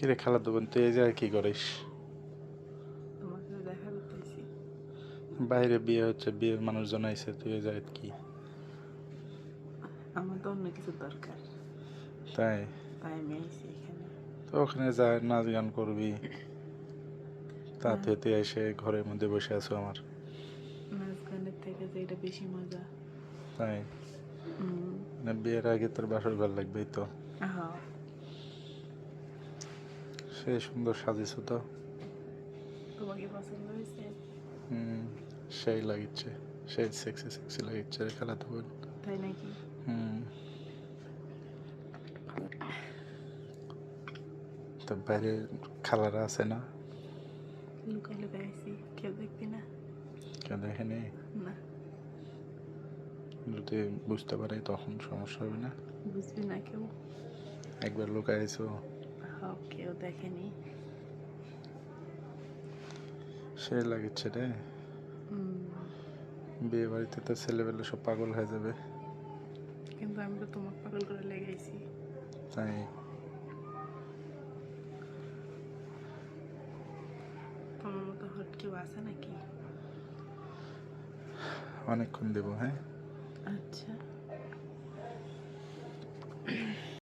কিরে খেলা দেবেন তুই এই জায়গায় কি করিস? বাইরে বিয়ে হচ্ছে বিয়ের মানুষজন আইসে তুই এই জায়গায় কি? আমার তো অন্য কিছু দরকার। তাই? তাই আমি আইছি এখানে। তো ওখানে যায় নাচ গান করবি। তাতে তুই এসে ঘরের মধ্যে বসে আছো আমার। নাচ গানের থেকে যে এটা বেশি মজা। তাই? বিয়ের আগে তোর বাসর ঘর লাগবেই তো। হ্যাঁ সে সুন্দর সাজিস তো। তোমাকে পছন্দ হয়েছে? হুম সেই লাগিচ্ছে। সেই সেক্সি সেক্সি লাগিচ্ছে রে খেলা দেবেন তাই নাকি? হুম। তো বাইরে খালারা আছে না? কেউ দেখবি না? কেউ দেখেনি না। যদি বুঝতে পারে তখন সমস্যা হবে না। বুঝবি না কেউ। একবার লুকাইছো কেউ দেখেনি। সে লাগিচ্ছে রে। বিয়ে বাড়িতে তো ছেলেবেলে সব পাগল হয়ে যাবে। কিন্তু আমি তো তোমাকে পাগল করে লেগেছি তাই। তোমার মতো হট কেউ আছে নাকি? অনেকক্ষণ দেবো হ্যাঁ? আচ্ছা।